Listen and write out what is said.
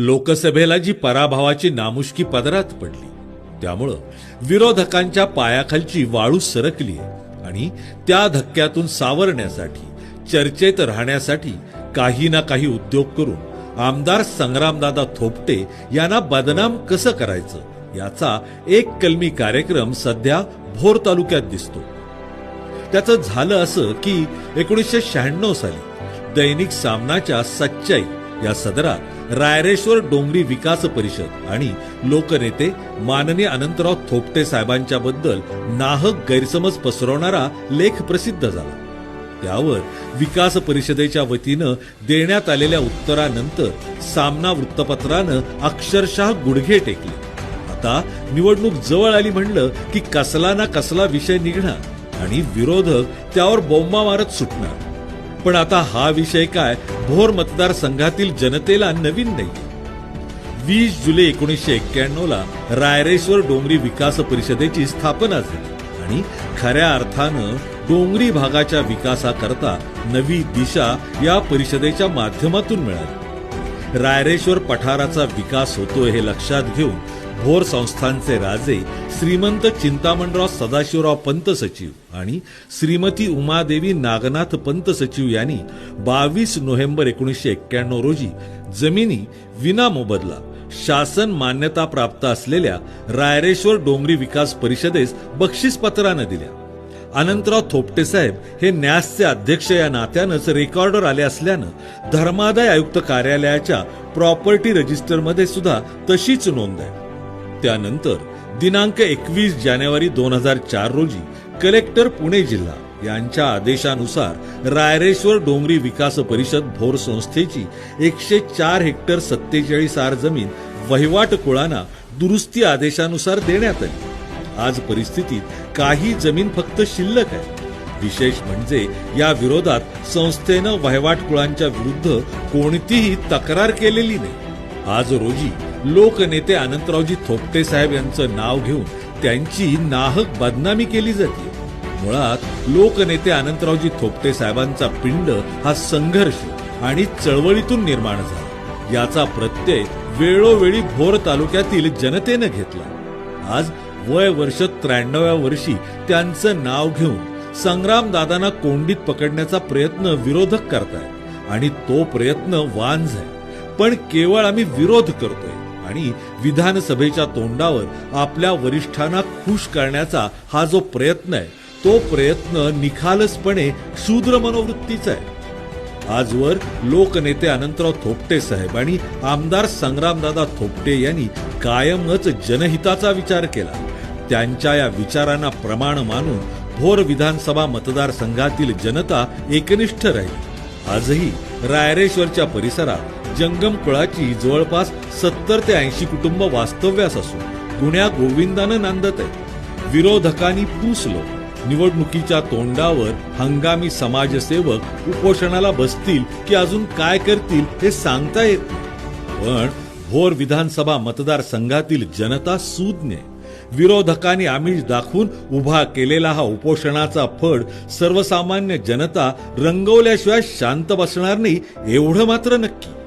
लोकसभेला जी पराभवाची नामुष्की पदरात पडली त्यामुळं विरोधकांच्या पायाखालची वाळू सरकली आणि त्या धक्क्यातून सावरण्यासाठी चर्चेत राहण्यासाठी काही ना काही उद्योग करून आमदार संग्रामदादा थोपटे यांना बदनाम कसं करायचं याचा एक कलमी कार्यक्रम सध्या भोर तालुक्यात दिसतो. त्याचं झालं असं की एकोणीसशे शहाण्णव साली दैनिक सामनाच्या सच्चाई या सदरात रायरेश्वर डोंगरी विकास परिषद आणि लोकनेते माननीय अनंतराव थोपटे साहेबांच्या बद्दल नाहक गैरसमज पसरवणारा लेख प्रसिद्ध झाला. त्यावर विकास परिषदेच्या वतीनं देण्यात आलेल्या उत्तरानंतर सामना वृत्तपत्रानं अक्षरशः गुडघे टेकले. आता निवडणूक जवळ आली म्हणलं की कसला ना कसला विषय निघणार आणि विरोधक त्यावर बोंबा मारत सुटणार. पण आता हा विषय काय? भोर मतदारसंघातील जनतेला नवीन नाही. वीस जुलै एकोणीसशे एक्क्याण्णव ला रायरेश्वर डोंगरी विकास परिषदेची स्थापना झाली आणि खऱ्या अर्थानं डोंगरी भागाच्या विकासाकरता नवी दिशा या परिषदेच्या माध्यमातून मिळाली. रायरेश्वर पठाराचा विकास होतोय हे लक्षात घेऊन भोर संस्थांचे राजे श्रीमंत चिंतामणराव सदाशिवराव पंत सचिव आणि श्रीमती उमादेवी नागनाथ पंत सचिव यांनी बावीस नोव्हेंबर एकोणीसशे एक्क्याण्णव रोजी जमिनी विना मोबदला शासन मान्यता प्राप्त असलेल्या रायरेश्वर डोंगरी विकास परिषदेस बक्षीसपत्रानं दिल्या. अनंतराव थोपटे साहेब हे न्यासचे अध्यक्ष या नात्यानंच रेकॉर्डर आले असल्यानं धर्मादाय आयुक्त कार्यालयाच्या प्रॉपर्टी रजिस्टरमध्ये सुद्धा तशीच नोंद आहे. त्यानंतर दिनांक एकवीस जानेवारी दोन हजार चार रोजी कलेक्टर पुणे जिल्हा यांच्या आदेशानुसार रायरेश्वर डोंगरी विकास परिषद भोर संस्थेची एकशे चार हेक्टर सत्तेचाळीस आर जमीन वहिवाट कुळांना दुरुस्ती आदेशानुसार देण्यात आली. आज परिस्थितीत काही जमीन फक्त शिल्लक आहे. विशेष म्हणजे या विरोधात संस्थेनं वहिवाट कुळांच्या विरुद्ध कोणतीही तक्रार केलेली नाही. आज रोजी लोकनेते अनंतरावजी थोपटे साहेब यांचं नाव घेऊन त्यांची नाहक बदनामी केली जाते. मुळात लोकनेते अनंतरावजी थोपटे साहेबांचा पिंड हा संघर्ष आणि चळवळीतून निर्माण झाला. याचा प्रत्यय वेळोवेळी भोर तालुक्यातील जनतेनं घेतला. आज वय वर्ष त्र्याण्णव्या वर्षी त्यांचं नाव घेऊन संग्रामदादांना कोंडीत पकडण्याचा प्रयत्न विरोधक करताय आणि तो प्रयत्न वांझ आहे पण केवळ आम्ही विरोध करतोय आणि विधानसभेच्या तोंडावर आपल्या वरिष्ठांना खुश करण्याचा हा जो प्रयत्न आहे तो प्रयत्न निखालसपणे शूद्र मनोवृत्तीचा आहे. आजवर लोकनेते अनंतराव थोपटे साहेब आणि आमदार संग्रामदादा थोपटे यांनी कायमच जनहिताचा विचार केला. त्यांच्या या विचारांना प्रमाण मानून भोर विधानसभा मतदारसंघातील जनता एकनिष्ठ राहील. आजही रायरेश्वरच्या परिसरात जंगम कुळाची जवळपास सत्तर ते ऐंशी कुटुंब वास्तव्यास असून गुण्या गोविंदानं नांदत आहे विरोधकांनी पुसलो. निवडणुकीच्या तोंडावर हंगामी समाजसेवक उपोषणाला बसतील की अजून काय करतील हे सांगता येत नाही. पण भोर विधानसभा मतदारसंघातील जनता सूज्ञ आहे. विरोधकांनी आमिष दाखवून उभा केलेला हा उपोषणाचा फड सर्वसामान्य जनता रंगवल्याशिवाय शांत बसणार नाही एवढं मात्र नक्की.